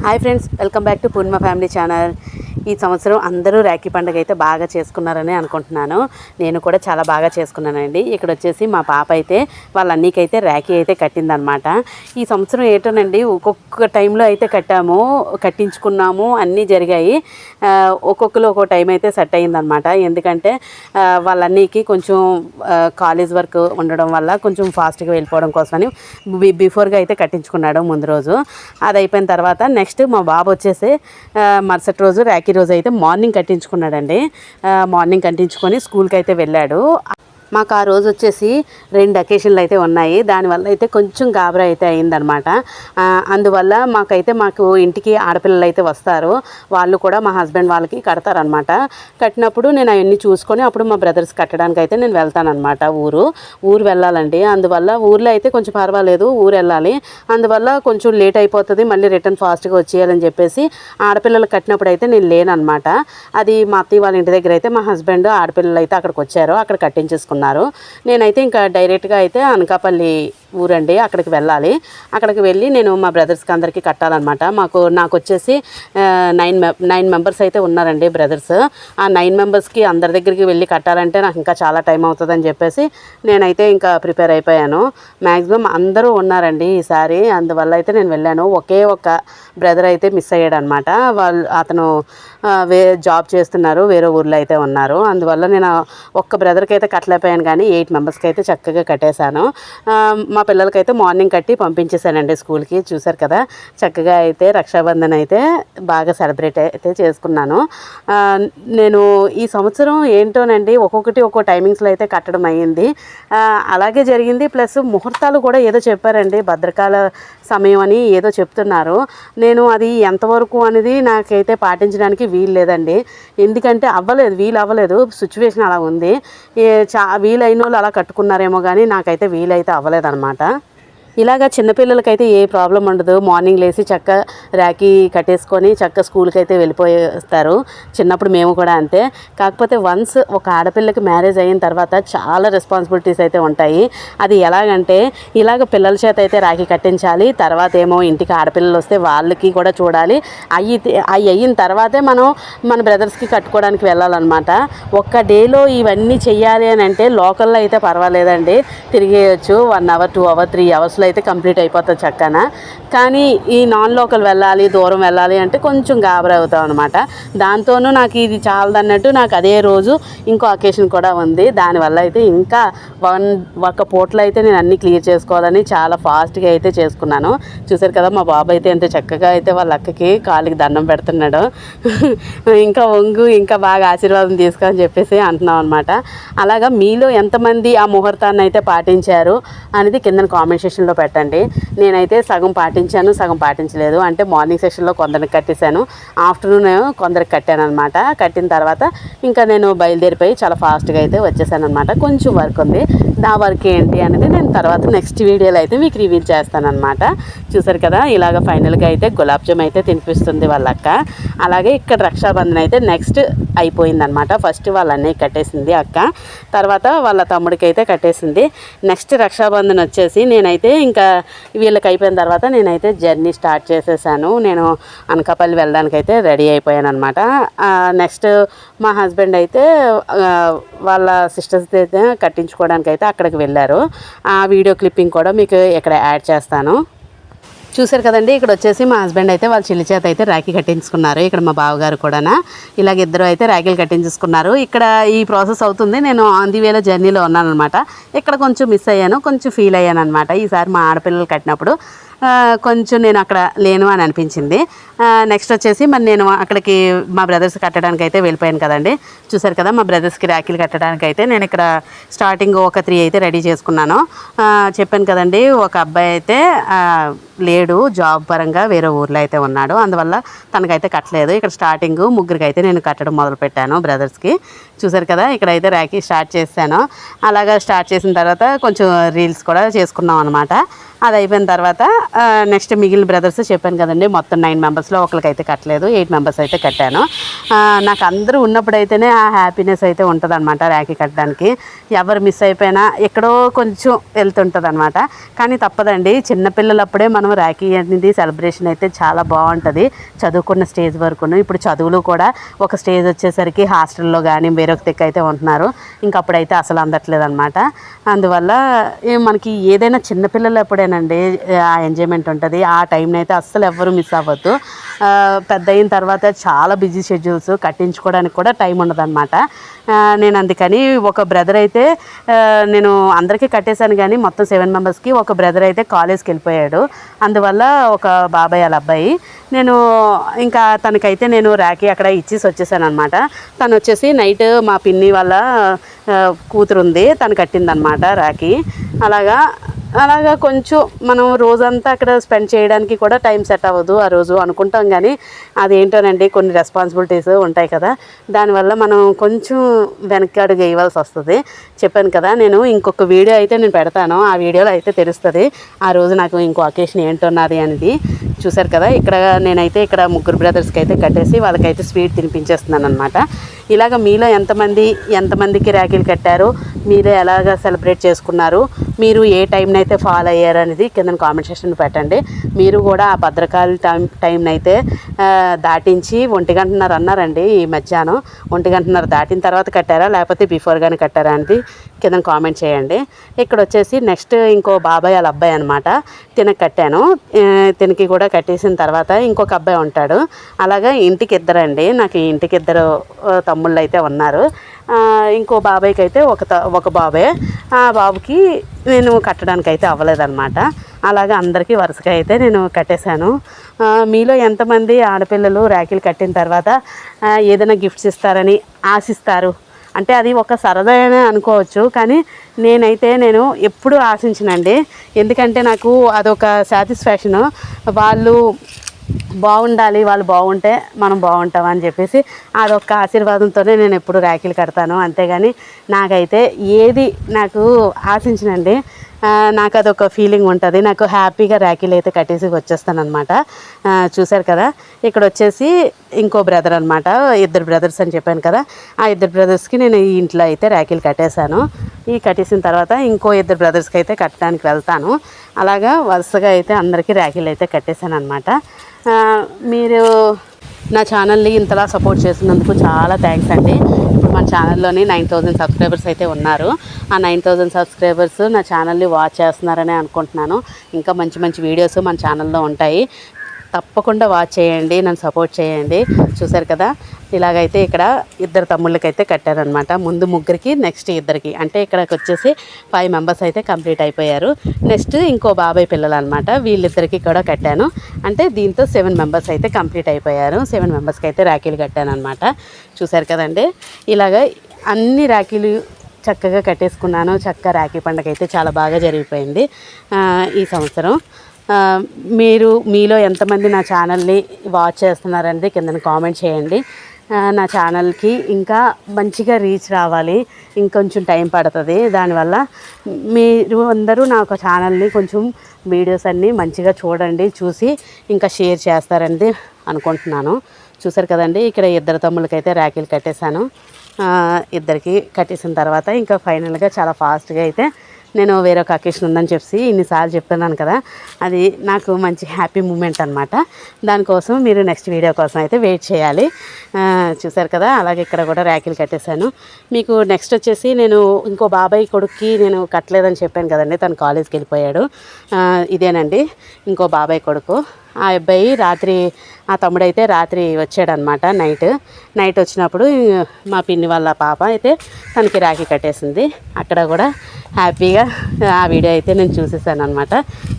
Hi friends, welcome back to Poonma Family Channel. ఈ సంవత్సరం అందరూ రాఖీ పండుగ అయితే బాగా చేసుకున్నారని అనుకుంటున్నాను నేను కూడా చాలా బాగా చేసుకున్నానండి ఇక్కడ వచ్చేసి మా పాప అయితే వాళ్ళ రాఖీ అయితే కట్టిందనమాట ఈ సంవత్సరం ఏంటోనండి ఒక్కొక్క టైంలో అయితే కట్టాము కట్టించుకున్నాము అన్నీ జరిగాయి ఒక్కొక్కరు ఒక్కో టైం అయితే సెట్ అయ్యిందనమాట ఎందుకంటే వాళ్ళన్నీకి కొంచెం కాలేజ్ వర్క్ ఉండడం వల్ల కొంచెం ఫాస్ట్గా వెళ్ళిపోవడం కోసమని బిఫోర్గా అయితే కట్టించుకున్నాడు ముందు రోజు అది అయిపోయిన తర్వాత నెక్స్ట్ మా బాబు వచ్చేసి మరుసటి రోజు రాఖీ బ్లాక్ రోజు అయితే మార్నింగ్ కట్టించుకున్నాడండి మార్నింగ్ కట్టించుకొని స్కూల్కి అయితే వెళ్ళాడు మాకు ఆ రోజు వచ్చేసి రెండు అకేషన్లు అయితే ఉన్నాయి దానివల్ల అయితే కొంచెం గాబరా అయితే అయిందనమాట అందువల్ల మాకైతే మాకు ఇంటికి ఆడపిల్లలు అయితే వస్తారు వాళ్ళు కూడా మా హస్బెండ్ వాళ్ళకి కడతారనమాట కట్టినప్పుడు నేను అవన్నీ చూసుకొని అప్పుడు మా బ్రదర్స్ కట్టడానికి అయితే నేను వెళ్తానమాట ఊరు ఊరు వెళ్ళాలండి అందువల్ల ఊర్లో అయితే కొంచెం పర్వాలేదు ఊరు వెళ్ళాలి అందువల్ల కొంచెం లేట్ అయిపోతుంది మళ్ళీ రిటర్న్ ఫాస్ట్గా వచ్చేయాలని చెప్పేసి ఆడపిల్లలు కట్టినప్పుడు అయితే నేను లేనమాట అది మా అత్తయ్య వాళ్ళ ఇంటి దగ్గర అయితే మా హస్బెండ్ ఆడపిల్లలు అయితే అక్కడికి వచ్చారు అక్కడ కట్టించేసుకున్నాను అన్నారు నేనైతే ఇంకా డైరెక్ట్గా అయితే అనకాపల్లి ఊరండి అక్కడికి వెళ్ళాలి అక్కడికి వెళ్ళి నేను మా బ్రదర్స్కి అందరికీ కట్టాలన్నమాట మాకు నాకు వచ్చేసి నైన్ నైన్ మెంబర్స్ అయితే ఉన్నారండి బ్రదర్స్ ఆ నైన్ మెంబర్స్కి అందరి దగ్గరికి వెళ్ళి కట్టాలంటే నాకు ఇంకా చాలా టైం అవుతుందని చెప్పేసి నేనైతే ఇంకా ప్రిపేర్ అయిపోయాను మ్యాక్సిమం అందరూ ఉన్నారండి ఈసారి అందువల్ల అయితే నేను వెళ్ళాను ఒకే ఒక బ్రదర్ అయితే మిస్ అయ్యాడు అనమాట వాళ్ళు అతను వే జాబ్ చేస్తున్నారు వేరే ఊర్లో అయితే ఉన్నారు అందువల్ల నేను ఒక్క బ్రదర్కి అయితే కట్టలేకపోయాను కానీ ఎయిట్ మెంబర్స్కి అయితే చక్కగా కట్టేశాను మా మా పిల్లలకైతే మార్నింగ్ కట్టి పంపించేశానండి స్కూల్కి చూశారు కదా చక్కగా అయితే రక్షాబంధన్ అయితే బాగా సెలబ్రేట్ అయితే చేసుకున్నాను నేను ఈ సంవత్సరం ఏంటోనండి ఒక్కొక్కటి ఒక్కో టైమింగ్స్లో అయితే కట్టడం అయ్యింది అలాగే జరిగింది ప్లస్ ముహూర్తాలు కూడా ఏదో చెప్పారండి భద్రకాల సమయం అని ఏదో చెప్తున్నారు నేను అది ఎంతవరకు అనేది నాకైతే పాటించడానికి వీలు లేదండి ఎందుకంటే అవ్వలేదు వీలు అవ్వలేదు సిచ్యువేషన్ అలా ఉంది చా వీలైన వాళ్ళు అలా కట్టుకున్నారేమో కానీ నాకైతే వీలైతే అవ్వలేదన్నమాట అనమాట ఇలాగా చిన్నపిల్లలకైతే ఏ ప్రాబ్లం ఉండదు మార్నింగ్ లేచి చక్క రాఖీ కట్టేసుకొని చక్క స్కూల్కి అయితే వెళ్ళిపోయేస్తారు చిన్నప్పుడు మేము కూడా అంతే కాకపోతే వన్స్ ఒక ఆడపిల్లకి మ్యారేజ్ అయిన తర్వాత చాలా రెస్పాన్సిబిలిటీస్ అయితే ఉంటాయి అది ఎలాగంటే ఇలాగ పిల్లల చేత అయితే రాఖీ కట్టించాలి తర్వాత ఏమో ఇంటికి ఆడపిల్లలు వస్తే వాళ్ళకి కూడా చూడాలి అయ్యి అవి అయిన తర్వాతే మనం మన బ్రదర్స్కి కట్టుకోవడానికి వెళ్ళాలన్నమాట ఒక్క డేలో ఇవన్నీ చెయ్యాలి అని అంటే లోకల్లో అయితే పర్వాలేదండి తిరిగేయచ్చు one hour two hour three hours డేస్లో అయితే కంప్లీట్ అయిపోతుంది చక్కన కానీ ఈ నాన్ లోకల్ వెళ్ళాలి దూరం వెళ్ళాలి అంటే కొంచెం గాబరా అవుతాం అనమాట దాంతోనూ నాకు ఇది చాలదన్నట్టు నాకు అదే రోజు ఇంకో అకేషన్ కూడా ఉంది దానివల్ల అయితే ఇంకా వన్ ఒక పోట్లో అయితే నేను అన్నీ క్లియర్ చేసుకోవాలని చాలా ఫాస్ట్గా అయితే చేసుకున్నాను చూసారు కదా మా బాబు అయితే ఎంత చక్కగా అయితే వాళ్ళ అక్కకి కాలికి దండం పెడుతున్నాడు ఇంకా ఒంగు ఇంకా బాగా ఆశీర్వాదం తీసుకోవాలని చెప్పేసి అంటున్నాం అనమాట అలాగా మీలో ఎంతమంది ఆ ముహూర్తాన్ని అయితే పాటించారు అనేది కింద కామెంట్ సెషన్లో పెట్టండి నేనైతే సగం పాటించాను సగం పాటించలేదు అంటే మార్నింగ్ సెషన్లో కొందరికి కట్టేశాను ఆఫ్టర్నూన్ కొందరికి కట్టాను అనమాట కట్టిన తర్వాత ఇంకా నేను బయలుదేరిపోయి చాలా ఫాస్ట్గా అయితే వచ్చేసాను అనమాట కొంచెం వర్క్ ఉంది నా వర్క్ ఏంటి అనేది నేను తర్వాత నెక్స్ట్ వీడియోలో అయితే మీకు రివీల్ చేస్తాను అనమాట చూసారు కదా ఇలాగ ఫైనల్గా అయితే గులాబ్ జామ్ అయితే తినిపిస్తుంది వాళ్ళక్క అలాగే ఇక్కడ రక్షాబంధన్ అయితే నెక్స్ట్ అయిపోయిందనమాట ఫస్ట్ వాళ్ళ కట్టేసింది అక్క తర్వాత వాళ్ళ తమ్ముడికి అయితే కట్టేసింది నెక్స్ట్ రక్షాబంధన్ వచ్చేసి నేనైతే ఇంకా వీళ్ళకి అయిపోయిన తర్వాత నేనైతే జర్నీ స్టార్ట్ చేసేసాను నేను అనకాపల్లి వెళ్ళడానికి అయితే రెడీ అయిపోయాను అనమాట నెక్స్ట్ మా హస్బెండ్ అయితే వాళ్ళ సిస్టర్స్ అయితే కట్టించుకోవడానికి అయితే అక్కడికి వెళ్ళారు ఆ వీడియో క్లిప్పింగ్ కూడా మీకు ఇక్కడ యాడ్ చేస్తాను చూసారు కదండి ఇక్కడ వచ్చేసి మా హస్బెండ్ అయితే వాళ్ళ చెల్లి చేత అయితే రాఖీ కట్టించుకున్నారు ఇక్కడ మా బావగారు కూడా ఇలాగ ఇద్దరు అయితే రాఖీలు కట్టించుకున్నారు ఇక్కడ ఈ ప్రాసెస్ అవుతుంది నేను ఆన్ ది వేలో జర్నీలో ఉన్నాను అనమాట ఇక్కడ కొంచెం మిస్ అయ్యాను కొంచెం ఫీల్ అయ్యాను అనమాట ఈసారి మా ఆడపిల్లలు కట్టినప్పుడు కొంచెం నేను అక్కడ లేను అని అనిపించింది నెక్స్ట్ వచ్చేసి మరి నేను అక్కడికి మా బ్రదర్స్ కట్టడానికి అయితే వెళ్ళిపోయాను కదండి చూసారు కదా మా బ్రదర్స్కి రాఖీలు కట్టడానికి అయితే నేను ఇక్కడ స్టార్టింగ్ ఒక త్రీ అయితే రెడీ చేసుకున్నాను చెప్పాను కదండి ఒక అబ్బాయి అయితే లేడు జాబ్ పరంగా వేరే ఊర్లో అయితే ఉన్నాడు అందువల్ల తనకైతే కట్టలేదు ఇక్కడ స్టార్టింగ్ ముగ్గురికి అయితే నేను కట్టడం మొదలు పెట్టాను బ్రదర్స్కి చూసారు కదా ఇక్కడైతే ర్యాకీ స్టార్ట్ చేశాను అలాగా స్టార్ట్ చేసిన తర్వాత కొంచెం రీల్స్ కూడా చేసుకున్నాం అనమాట అది అయిపోయిన తర్వాత నెక్స్ట్ మిగిలిన బ్రదర్స్ చెప్పాను కదండి మొత్తం నైన్ మెంబర్స్లో ఒకరికైతే కట్టలేదు ఎయిట్ మెంబర్స్ అయితే కట్టాను నాకు అందరూ ఉన్నప్పుడైతేనే ఆ హ్యాపీనెస్ అయితే ఉంటుంది అనమాట ర్యాకీ కట్టడానికి ఎవరు మిస్ అయిపోయినా ఎక్కడో కొంచెం వెళ్తుంటుంది అనమాట కానీ తప్పదండి చిన్నపిల్లలప్పుడే మనం మనం రాఖీ అనేది సెలబ్రేషన్ అయితే చాలా బాగుంటుంది చదువుకున్న స్టేజ్ వరకును ఇప్పుడు చదువులు కూడా ఒక స్టేజ్ వచ్చేసరికి హాస్టల్లో కానీ వేరొక దిక్కు అయితే ఉంటున్నారు ఇంకప్పుడైతే అసలు అందట్లేదు అనమాట అందువల్ల మనకి ఏదైనా చిన్నపిల్లలు ఎప్పుడేనండి ఆ ఎంజాయ్మెంట్ ఉంటుంది ఆ టైంని అయితే అస్సలు ఎవ్వరూ మిస్ అవ్వద్దు పెద్ద అయిన తర్వాత చాలా బిజీ షెడ్యూల్స్ కట్టించుకోవడానికి కూడా టైం అనమాట నేను అందుకని ఒక బ్రదర్ అయితే నేను అందరికీ కట్టేశాను కానీ మొత్తం సెవెన్ మెంబర్స్కి ఒక బ్రదర్ అయితే కాలేజ్కి వెళ్ళిపోయాడు అందువల్ల ఒక బాబాయ్ వాళ్ళ అబ్బాయి నేను ఇంకా తనకైతే నేను రాఖీ అక్కడ ఇచ్చేసి వచ్చేసాను అనమాట తను వచ్చేసి నైట్ మా పిన్ని వాళ్ళ కూతురుంది తను కట్టిందనమాట రాఖీ అలాగా అలాగా కొంచెం మనం రోజంతా అక్కడ స్పెండ్ చేయడానికి కూడా టైం సెట్ అవ్వదు ఆ రోజు అనుకుంటాం కానీ అదేంటోనండి కొన్ని రెస్పాన్సిబిలిటీస్ ఉంటాయి కదా దానివల్ల మనం కొంచెం వెనక్కి అడుగు వేయవలసి వస్తుంది చెప్పాను కదా నేను ఇంకొక వీడియో అయితే నేను పెడతాను ఆ వీడియోలో అయితే తెలుస్తుంది ఆ రోజు నాకు ఇంకో అకేషన్ ఏంటున్నది అనేది చూసారు కదా ఇక్కడ నేనైతే ఇక్కడ ముగ్గురు బ్రదర్స్కి అయితే కట్టేసి వాళ్ళకైతే స్వీట్ తినిపించేస్తున్నాను అనమాట ఇలాగ మీలో ఎంతమంది ఎంతమందికి ర్యాకీలు కట్టారు మీరు ఎలాగ సెలబ్రేట్ చేసుకున్నారు మీరు ఏ టైంని అయితే ఫాలో అయ్యారు అనేది కింద కామెంట్ సెక్షన్ పెట్టండి మీరు కూడా ఆ భద్రకాళి టైం టైంని అయితే దాటించి ఒంటి గంటన్నర అన్నారండి ఈ మధ్యాహ్నం ఒంటి గంటన్నర దాటిన తర్వాత కట్టారా లేకపోతే బిఫోర్ కానీ కట్టారా అనేది కింద కామెంట్ చేయండి ఇక్కడ వచ్చేసి నెక్స్ట్ ఇంకో బాబాయ్ వాళ్ళ అబ్బాయి అనమాట తినకు కట్టాను తినకి కూడా కట్టేసిన తర్వాత ఇంకొక అబ్బాయి ఉంటాడు అలాగా ఇంటికి ఇద్దరండి నాకు ఇంటికి ఇద్దరు తమ్ముళ్ళు అయితే ఉన్నారు ఇంకో బాబాయ్కి అయితే ఒక ఒక బాబాయ్ ఆ బాబుకి నేను కట్టడానికి అయితే అవ్వలేదన్నమాట అలాగే అందరికీ వరుసగా అయితే నేను కట్టేశాను మీలో ఎంతమంది ఆడపిల్లలు ర్యాకిలు కట్టిన తర్వాత ఏదైనా గిఫ్ట్స్ ఇస్తారని ఆశిస్తారు అంటే అది ఒక సరదానే అనుకోవచ్చు కానీ నేనైతే నేను ఎప్పుడు ఆశించినండి ఎందుకంటే నాకు అదొక సాటిస్ఫాక్షను వాళ్ళు బాగుండాలి వాళ్ళు బాగుంటే మనం బాగుంటాం అని చెప్పేసి అదొక ఆశీర్వాదంతోనే నేను ఎప్పుడు రాఖీలు కడతాను అంతేగాని నాకైతే ఏది నాకు ఆశించినండి నాకు అదొక ఫీలింగ్ ఉంటుంది నాకు హ్యాపీగా ర్యాకీలు అయితే కట్టేసి వచ్చేస్తానమాట చూశారు కదా ఇక్కడ వచ్చేసి ఇంకో బ్రదర్ అనమాట ఇద్దరు బ్రదర్స్ అని చెప్పాను కదా ఆ ఇద్దరు బ్రదర్స్కి నేను ఈ ఇంట్లో అయితే ర్యాకీలు కట్టేశాను ఈ కట్టేసిన తర్వాత ఇంకో ఇద్దరు బ్రదర్స్కి అయితే కట్టడానికి వెళ్తాను అలాగా వరుసగా అయితే అందరికీ ర్యాకీలు అయితే కట్టేశాను అనమాట మీరు నా ఛానల్ని ఇంతలా సపోర్ట్ చేసినందుకు చాలా థ్యాంక్స్ అండి ఇప్పుడు మన ఛానల్లోని నైన్ థౌజండ్ సబ్స్క్రైబర్స్ అయితే ఉన్నారు ఆ నైన్ థౌజండ్ సబ్స్క్రైబర్స్ నా ఛానల్ని వాచ్ చేస్తున్నారని అనుకుంటున్నాను ఇంకా మంచి మంచి వీడియోస్ మన ఛానల్లో ఉంటాయి తప్పకుండా వాచ్ చేయండి నన్ను సపోర్ట్ చేయండి చూసారు కదా ఇలాగైతే ఇక్కడ ఇద్దరు తమ్ముళ్ళకైతే కట్టారనమాట ముందు ముగ్గురికి నెక్స్ట్ ఇద్దరికి అంటే ఇక్కడికి వచ్చేసి ఫైవ్ మెంబర్స్ అయితే కంప్లీట్ అయిపోయారు నెక్స్ట్ ఇంకో బాబాయ్ పిల్లలు అనమాట వీళ్ళిద్దరికి కూడా కట్టాను అంటే దీంతో సెవెన్ మెంబర్స్ అయితే కంప్లీట్ అయిపోయారు సెవెన్ మెంబర్స్కి అయితే ర్యాకీలు కట్టాను అనమాట చూసారు కదండి ఇలాగ అన్ని ర్యాకీలు చక్కగా కట్టేసుకున్నాను చక్క రాఖీ పండుగ అయితే చాలా బాగా జరిగిపోయింది ఈ సంవత్సరం మీరు మీలో ఎంతమంది నా ఛానల్ని వాచ్ చేస్తున్నారనేది కింద కామెంట్ చేయండి నా ఛానల్కి ఇంకా మంచిగా రీచ్ రావాలి ఇంకొంచెం టైం పడుతుంది దానివల్ల మీరు అందరూ నా ఒక ఛానల్ని కొంచెం వీడియోస్ అన్నీ మంచిగా చూడండి చూసి ఇంకా షేర్ చేస్తారని అనుకుంటున్నాను చూసారు కదండి ఇక్కడ ఇద్దరు తమ్ముళ్ళకైతే ర్యాకీలు కట్టేశాను ఇద్దరికి కట్టేసిన తర్వాత ఇంకా ఫైనల్గా చాలా ఫాస్ట్గా అయితే నేను వేరొక అకేషన్ ఉందని చెప్పి ఇన్నిసార్లు చెప్తున్నాను కదా అది నాకు మంచి హ్యాపీ మూమెంట్ అనమాట దానికోసం మీరు నెక్స్ట్ వీడియో కోసం అయితే వెయిట్ చేయాలి చూసారు కదా అలాగే ఇక్కడ కూడా ర్యాకిలు కట్టేశాను మీకు నెక్స్ట్ వచ్చేసి నేను ఇంకో బాబాయ్ కొడుక్కి నేను కట్టలేదని చెప్పాను కదండి తను కాలేజ్కి వెళ్ళిపోయాడు ఇదేనండి ఇంకో బాబాయ్ కొడుకు ఆ అబ్బాయి రాత్రి ఆ తమ్ముడైతే రాత్రి వచ్చాడనమాట నైట్ నైట్ వచ్చినప్పుడు మా పిన్ని వాళ్ళ పాప అయితే తనకి రాఖీ కట్టేసింది అక్కడ కూడా హ్యాపీగా ఆ వీడియో అయితే నేను చూసేసాను అనమాట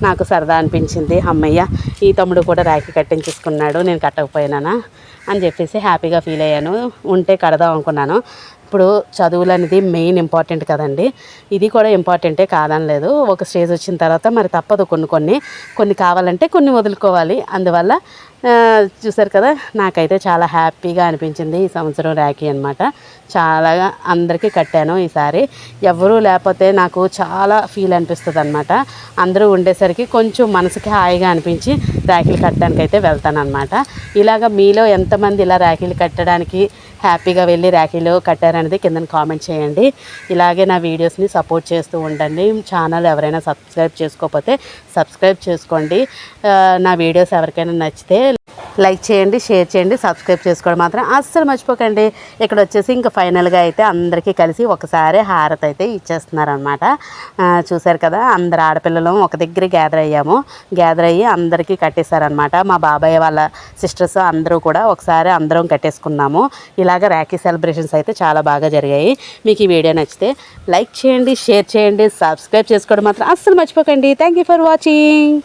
నాకు సరదా అనిపించింది అమ్మయ్య ఈ తమ్ముడు కూడా రాఖీ కట్టించేసుకున్నాడు నేను కట్టకపోయినానా అని చెప్పేసి హ్యాపీగా ఫీల్ అయ్యాను ఉంటే కడదాం అనుకున్నాను ఇప్పుడు చదువులు అనేది మెయిన్ ఇంపార్టెంట్ కదండి ఇది కూడా ఇంపార్టెంటే కాదని లేదు ఒక స్టేజ్ వచ్చిన తర్వాత మరి తప్పదు కొన్ని కొన్ని కొన్ని కావాలంటే కొన్ని వదులుకోవాలి అందువల్ల చూసారు కదా నాకైతే చాలా హ్యాపీగా అనిపించింది ఈ సంవత్సరం ర్యాకీ అనమాట చాలా అందరికీ కట్టాను ఈసారి ఎవరూ లేకపోతే నాకు చాలా ఫీల్ అనిపిస్తుంది అనమాట అందరూ ఉండేసరికి కొంచెం మనసుకి హాయిగా అనిపించి ర్యాకీలు కట్టడానికి అయితే వెళ్తాను అనమాట ఇలాగ మీలో ఎంతమంది ఇలా ర్యాకీలు కట్టడానికి హ్యాపీగా వెళ్ళి ర్యాకీలు కట్టారనేది కింద కామెంట్ చేయండి ఇలాగే నా వీడియోస్ని సపోర్ట్ చేస్తూ ఉండండి ఛానల్ ఎవరైనా సబ్స్క్రైబ్ చేసుకోకపోతే సబ్స్క్రైబ్ చేసుకోండి నా వీడియోస్ ఎవరికైనా నచ్చితే లైక్ చేయండి షేర్ చేయండి సబ్స్క్రైబ్ చేసుకోవడం మాత్రం అస్సలు మర్చిపోకండి ఇక్కడ వచ్చేసి ఇంకా ఫైనల్గా అయితే అందరికీ కలిసి ఒకసారి హారతి అయితే ఇచ్చేస్తున్నారనమాట చూశారు కదా అందరు ఆడపిల్లలు ఒక దగ్గర గ్యాదర్ అయ్యాము గ్యాదర్ అయ్యి అందరికీ కట్టేశారనమాట మా బాబాయ్ వాళ్ళ సిస్టర్స్ అందరూ కూడా ఒకసారి అందరం కట్టేసుకున్నాము ఇలాగ ర్యాకీ సెలబ్రేషన్స్ అయితే చాలా బాగా జరిగాయి మీకు ఈ వీడియో నచ్చితే లైక్ చేయండి షేర్ చేయండి సబ్స్క్రైబ్ చేసుకోవడం మాత్రం అస్సలు మర్చిపోకండి థ్యాంక్ ఫర్ వాచింగ్